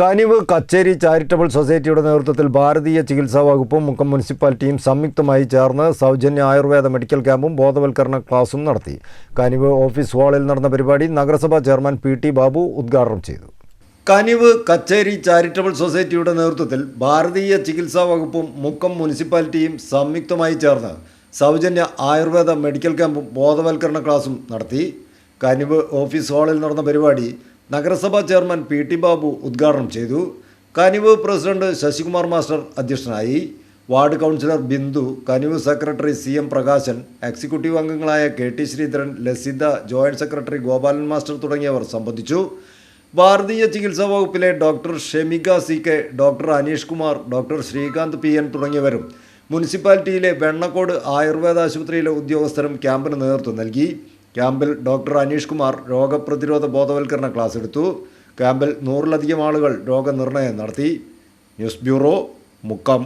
കനിവ് കച്ചേരി ചാരിറ്റബിൾ സൊസൈറ്റിയുടെ നേതൃത്വത്തിൽ ഭാരതീയ ചികിത്സാ വകുപ്പും മുക്കം മുനിസിപ്പാലിറ്റിയും സംയുക്തമായി ചേർന്ന് സൗജന്യ ആയുർവേദ മെഡിക്കൽ ക്യാമ്പും ബോധവൽക്കരണ ക്ലാസും നടത്തി. കനിവ് ഓഫീസ് ഹാളിൽ നടന്ന പരിപാടി നഗരസഭാ ചെയർമാൻ പി ടി ബാബു ഉദ്ഘാടനം ചെയ്തു. കനിവ് കച്ചേരി ചാരിറ്റബിൾ സൊസൈറ്റിയുടെ നേതൃത്വത്തിൽ ഭാരതീയ ചികിത്സാ വകുപ്പും മുക്കം മുനിസിപ്പാലിറ്റിയും സംയുക്തമായി ചേർന്ന് സൗജന്യ ആയുർവേദ മെഡിക്കൽ ക്യാമ്പും ബോധവൽക്കരണ ക്ലാസും നടത്തി. കനിവ് ഓഫീസ് ഹാളിൽ നടന്ന പരിപാടി നഗരസഭാ ചെയർമാൻ പി ടി ബാബു ഉദ്ഘാടനം ചെയ്തു. കനിവ് പ്രസിഡന്റ് ശശികുമാർ മാസ്റ്റർ അധ്യക്ഷനായി. Ward councillor Bindu Kanivu secretary C M Prakashan executive അംഗങ്ങളായ K T Sreedharan Lasitha joint secretary Gopalan master തുടങ്ങിയവർ സംബന്ധിച്ചു. ഭാരതീയ ചികിത്സാ വകുപ്പിലെ doctor Shemika C K doctor Aneesh Kumar doctor Srikanth P N തുടങ്ങിയവരും മുനിസിപ്പാലിറ്റിയിലെ വെണ്ണക്കോട് ആയുർവേദ ആശുപത്രിയിലെ ഉദ്യോഗസ്ഥരും ക്യാമ്പിന് നേതൃത്വം നൽകി. ക്യാമ്പിൽ ഡോക്ടർ അനീഷ് കുമാർ രോഗപ്രതിരോധ ബോധവൽക്കരണ ക്ലാസ് എടുത്തു. ക്യാമ്പിൽ നൂറിലധികം ആളുകൾ രോഗനിർണയം നടത്തി. News bureau Mukkam.